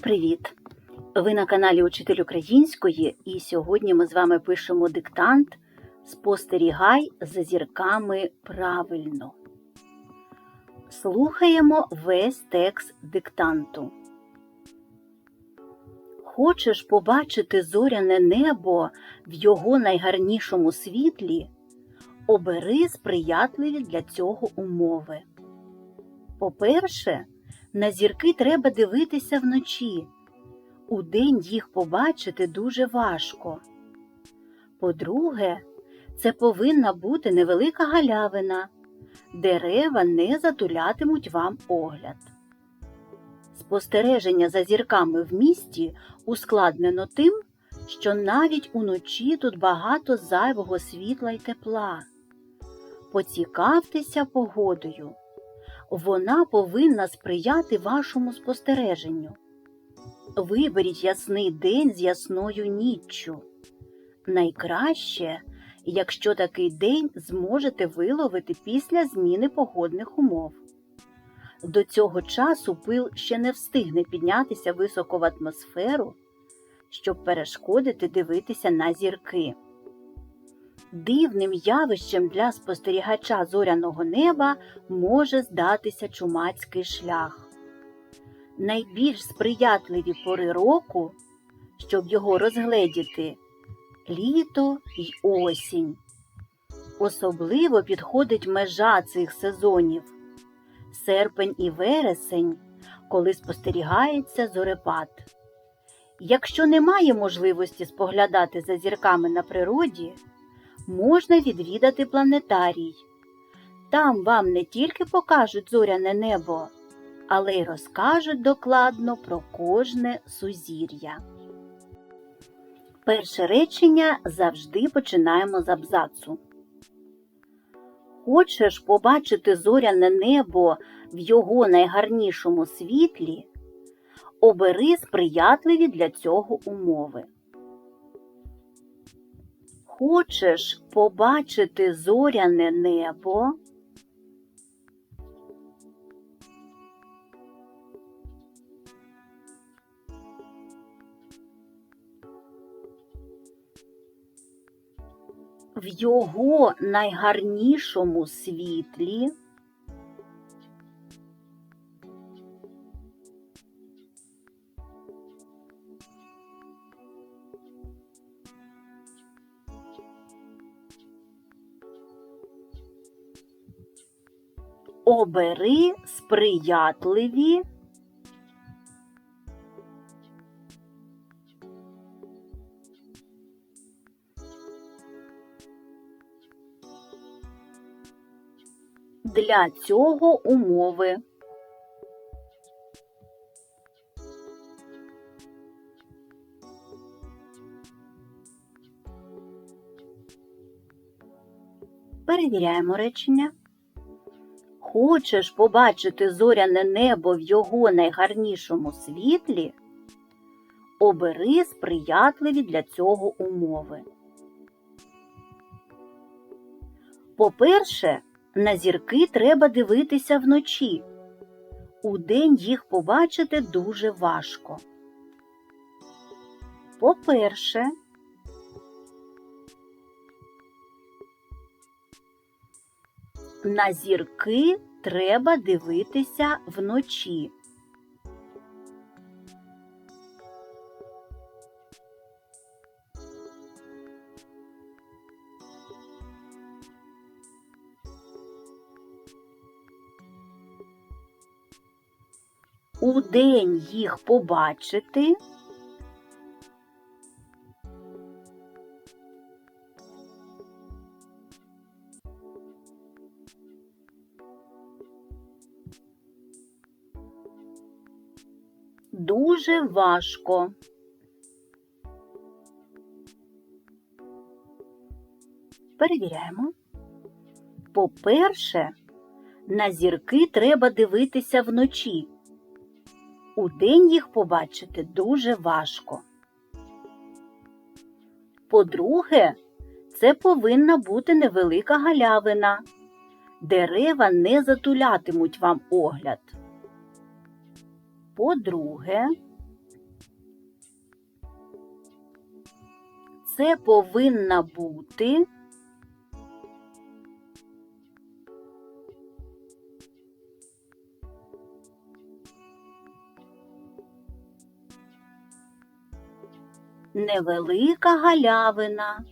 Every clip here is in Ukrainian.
привіт! Ви на каналі Учитель Української, і сьогодні ми з вами пишемо диктант Спостерігай за зірками правильно. Слухаємо весь текст диктанту. Хочеш побачити зоряне небо в його найгарнішому світлі? Обери сприятливі для цього умови. По-перше, на зірки треба дивитися вночі. Удень їх побачити дуже важко. По-друге, це повинна бути невелика галявина, дерева не затулятимуть вам огляд. Спостереження за зірками в місті ускладнено тим, що навіть уночі тут багато зайвого світла й тепла. Поцікавтеся погодою. Вона повинна сприяти вашому спостереженню. Виберіть ясний день з ясною ніччю. Найкраще, якщо такий день зможете виловити після зміни погодних умов. До цього часу пил ще не встигне піднятися високо в атмосферу, щоб перешкодити дивитися на зірки. Дивним явищем для спостерігача зоряного неба може здатися чумацький шлях. Найбільш сприятливі пори року, щоб його розгледіти, літо й осінь. Особливо підходить межа цих сезонів серпень і вересень, коли спостерігається зорепад. Якщо немає можливості споглядати за зірками на природі, можна відвідати планетарій. Там вам не тільки покажуть зоряне небо, але й розкажуть докладно про кожне сузір'я. Перше речення завжди починаємо з абзацу. Хочеш побачити зоряне небо в його найгарнішому світлі, обери сприятливі для цього умови. Хочеш побачити зоряне небо? В його найгарнішому світлі обери сприятливі для цього умови. Перевіряємо речення. Хочеш побачити зоряне небо в його найгарнішому світлі? Обери сприятливі для цього умови. По-перше, на зірки треба дивитися вночі. Удень їх побачити дуже важко. По-перше, на зірки треба дивитися вночі. Удень їх побачити. Дуже важко. Перевіряємо. По-перше, на зірки треба дивитися вночі. Удень їх побачити дуже важко. По-друге, це повинна бути невелика галявина. Дерева не затулятимуть вам огляд. По-друге, Це повинна бути. Невелика галявина.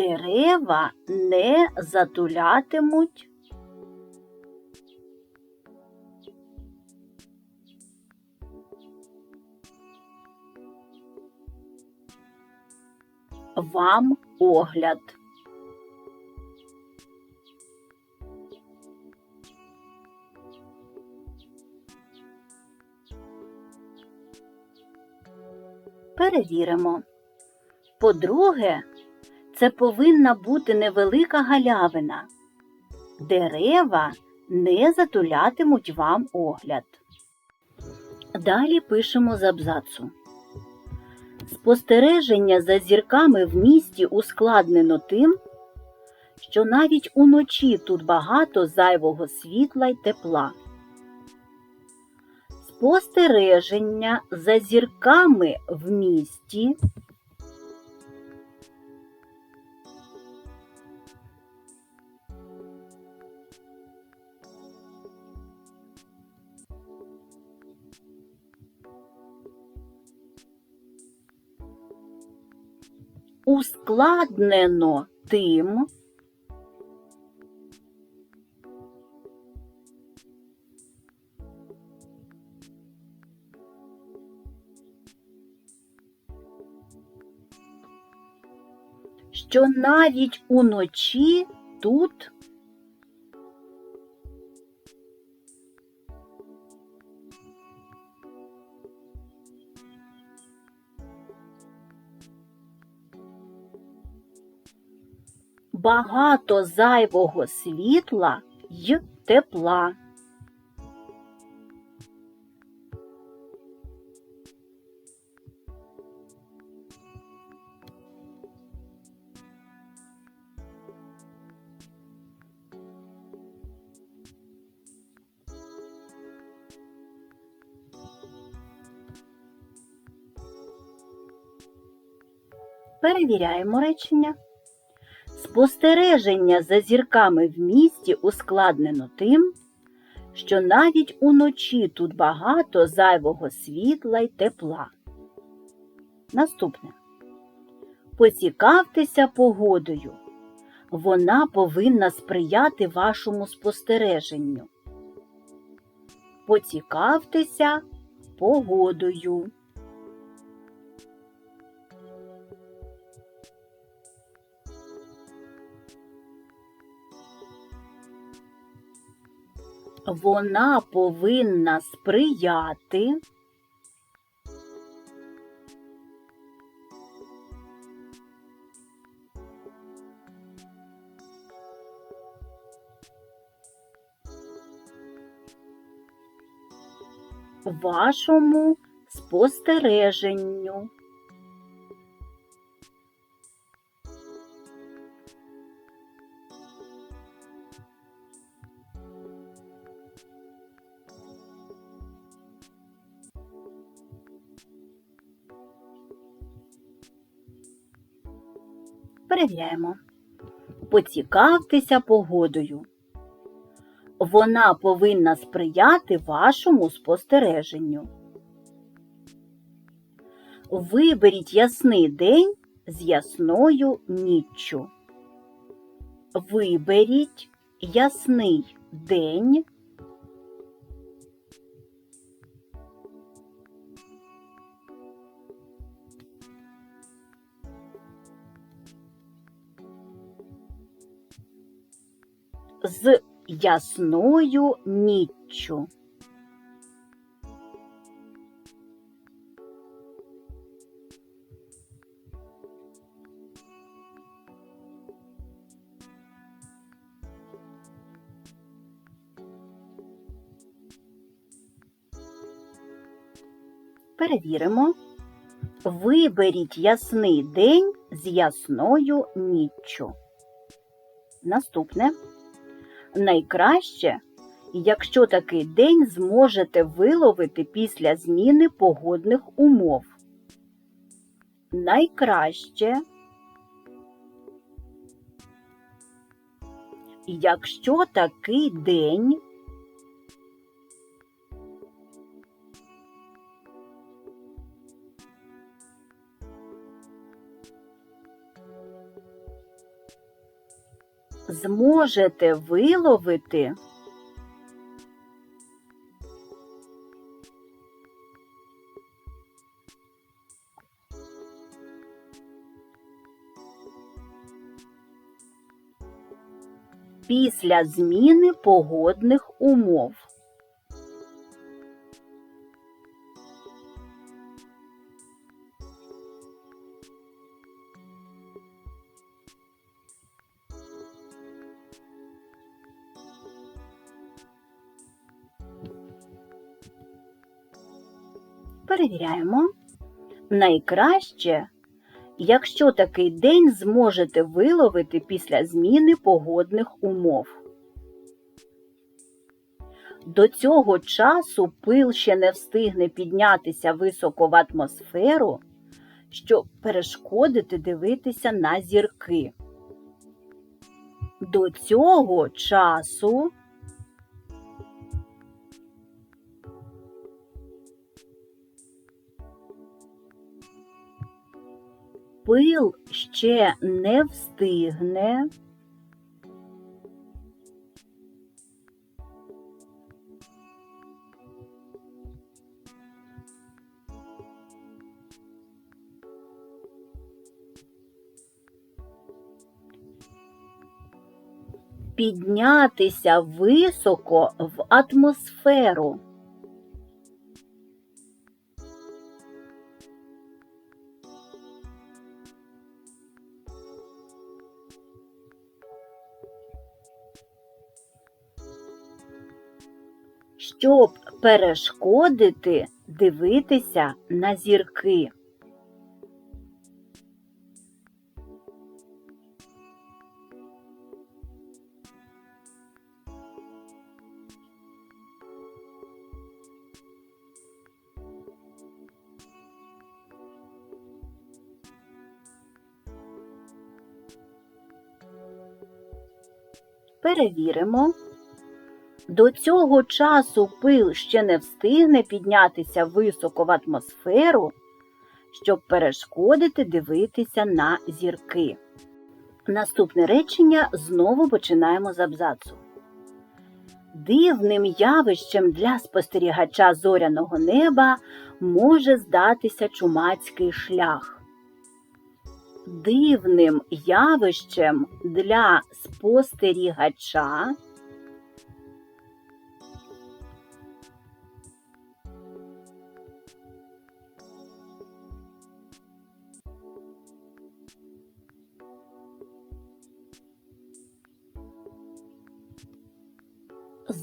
Дерева не затулятимуть вам огляд. Перевіримо. По-друге, це повинна бути невелика галявина. Дерева не затулятимуть вам огляд. Далі пишемо з абзацу. Спостереження за зірками в місті ускладнено тим, що навіть уночі тут багато зайвого світла й тепла. Спостереження за зірками в місті ускладнено тим, що навіть уночі тут багато зайвого світла й тепла. Перевіряємо речення. Спостереження за зірками в місті ускладнено тим, що навіть уночі тут багато зайвого світла й тепла. Наступне. Поцікавтеся погодою. Вона повинна сприяти вашому спостереженню. Поцікавтеся погодою. Вона повинна сприяти вашому спостереженню. Перевіряємо. Поцікавтеся погодою. Вона повинна сприяти вашому спостереженню. Виберіть ясний день з ясною ніччю. Виберіть ясний день з ясною ніччю. Перевіримо. Виберіть ясний день з ясною ніччю. Наступне. Найкраще, якщо такий день зможете виловити після зміни погодних умов. Найкраще, якщо такий день зможете виловити після зміни погодних умов. Перевіряємо. Найкраще, якщо такий день зможете виловити після зміни погодних умов. До цього часу пил ще не встигне піднятися високо в атмосферу, щоб перешкодити дивитися на зірки. До цього часу пил ще не встигне. Піднятися високо в атмосферу. Щоб перешкодити дивитися на зірки. Перевіримо. До цього часу пил ще не встигне піднятися високо в атмосферу, щоб перешкодити дивитися на зірки. Наступне речення знову починаємо з абзацу. Дивним явищем для спостерігача зоряного неба може здатися чумацький шлях. Дивним явищем для спостерігача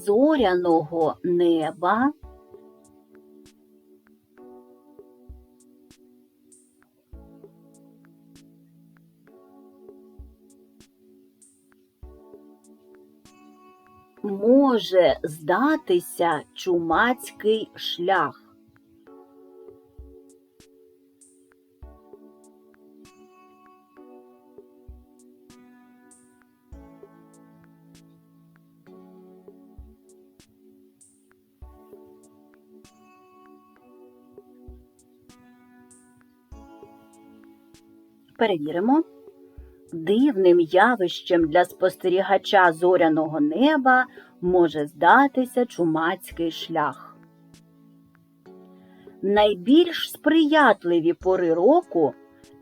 зоряного неба. Може здатися чумацький шлях. Перевіримо. Дивним явищем для спостерігача зоряного неба може здатися чумацький шлях. Найбільш сприятливі пори року,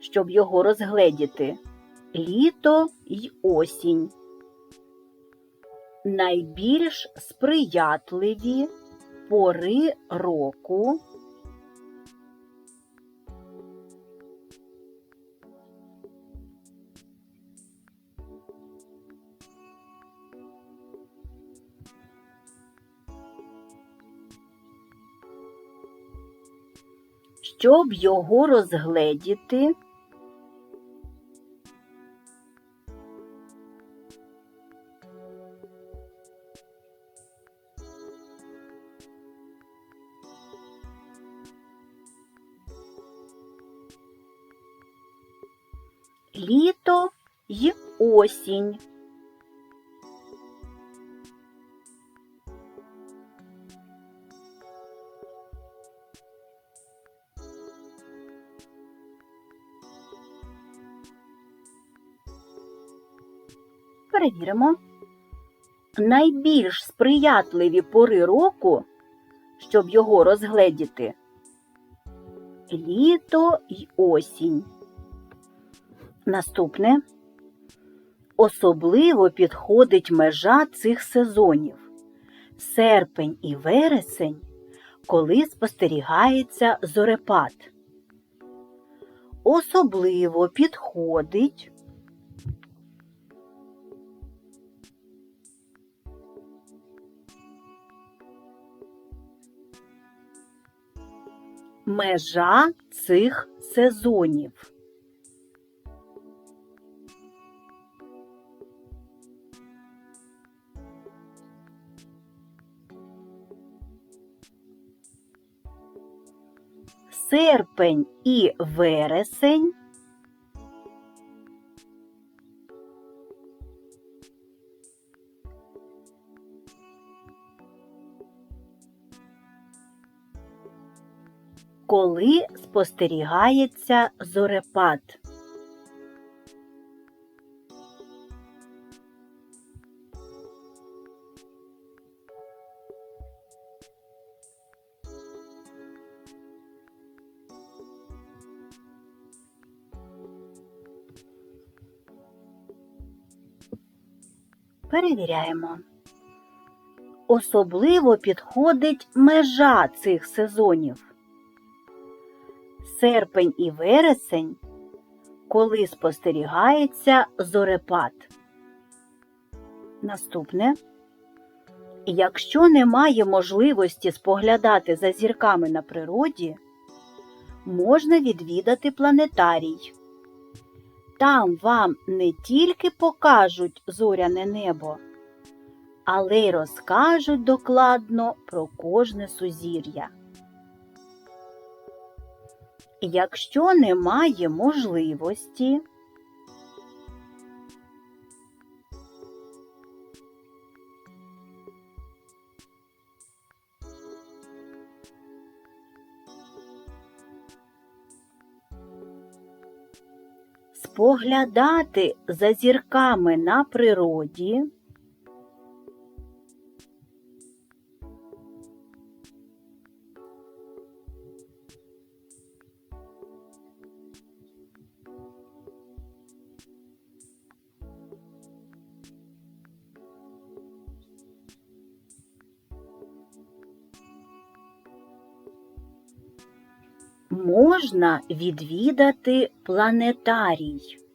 щоб його розгледіти, літо й осінь. Найбільш сприятливі пори року. Щоб його розгледіти, літо й осінь. Перевіримо. Найбільш сприятливі пори року, щоб його розгледіти, літо й осінь. Наступне. Особливо підходить межа цих сезонів серпень і вересень, коли спостерігається зорепад. Особливо підходить межа цих сезонів. Серпень і вересень коли спостерігається зорепад. Перевіряємо. Особливо підходить межа цих сезонів серпень і вересень, коли спостерігається зорепад. Наступне. Якщо немає можливості споглядати за зірками на природі, можна відвідати планетарій. Там вам не тільки покажуть зоряне небо, але й розкажуть докладно про кожне сузір'я. Якщо немає можливості, споглядати за зірками на природі, можна відвідати планетарій.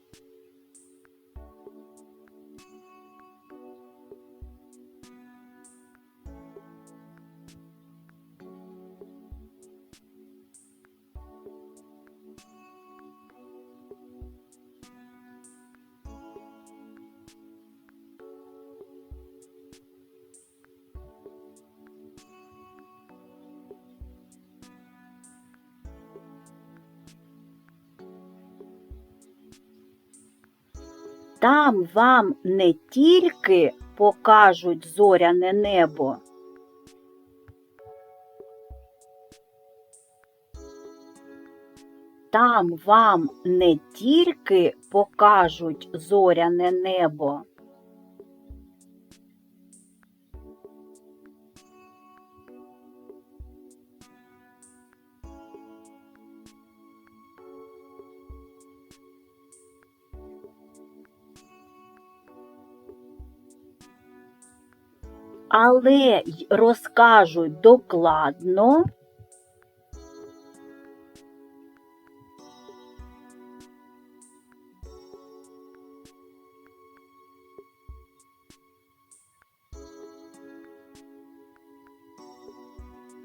Там вам не тільки покажуть зоряне небо, там вам не тільки покажуть зоряне небо, але й розкажуть докладно.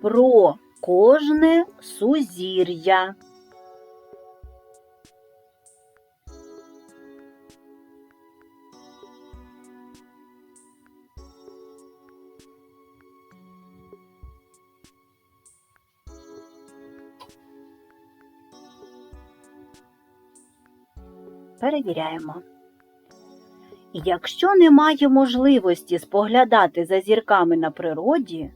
Про кожне сузір'я. Перевіряємо. Якщо немає можливості споглядати за зірками на природі,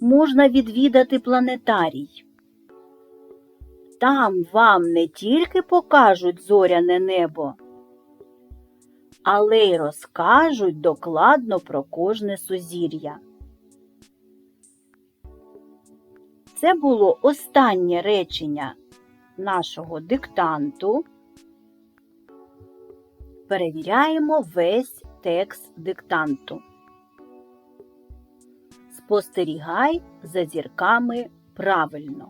можна відвідати планетарій. Там вам не тільки покажуть зоряне небо, але й розкажуть докладно про кожне сузір'я. Це було останнє речення нашого диктанту. Перевіряємо весь текст диктанту. Спостерігай за зірками правильно.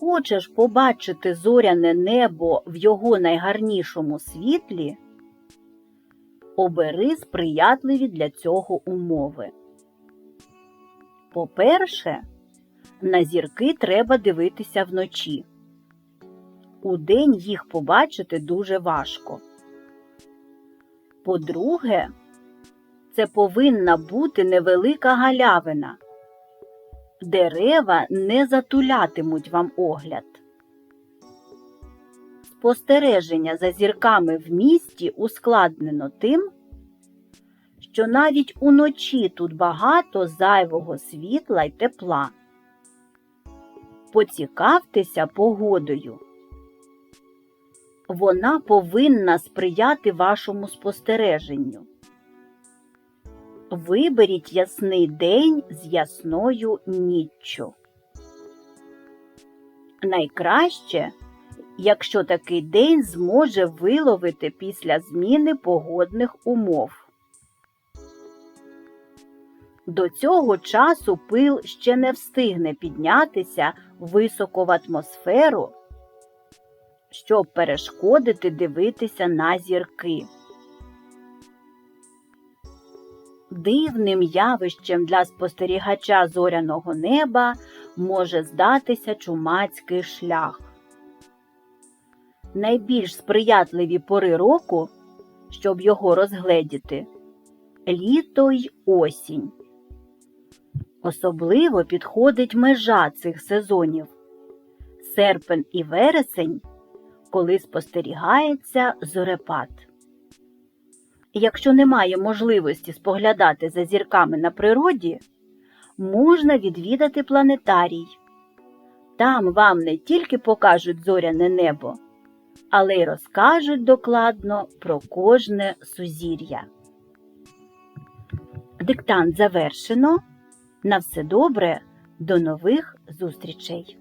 Хочеш побачити зоряне небо в його найгарнішому світлі? Обери сприятливі для цього умови. По-перше, на зірки треба дивитися вночі. Удень їх побачити дуже важко. По-друге, це повинна бути невелика галявина. Дерева не затулятимуть вам огляд. Спостереження за зірками в місті ускладнено тим, що навіть уночі тут багато зайвого світла й тепла. Поцікавтеся погодою. Вона повинна сприяти вашому спостереженню. Виберіть ясний день з ясною ніччю. Найкраще, якщо такий день зможе виловити після зміни погодних умов. До цього часу пил ще не встигне піднятися високо в атмосферу, щоб перешкодити дивитися на зірки. Дивним явищем для спостерігача зоряного неба може здатися чумацький шлях. Найбільш сприятливі пори року, щоб його розгледіти, літо й осінь. Особливо підходить межа цих сезонів серпень і вересень, коли спостерігається зорепад. Якщо немає можливості споглядати за зірками на природі, можна відвідати планетарій. Там вам не тільки покажуть зоряне небо, але й розкажуть докладно про кожне сузір'я. Диктант завершено. На все добре, до нових зустрічей!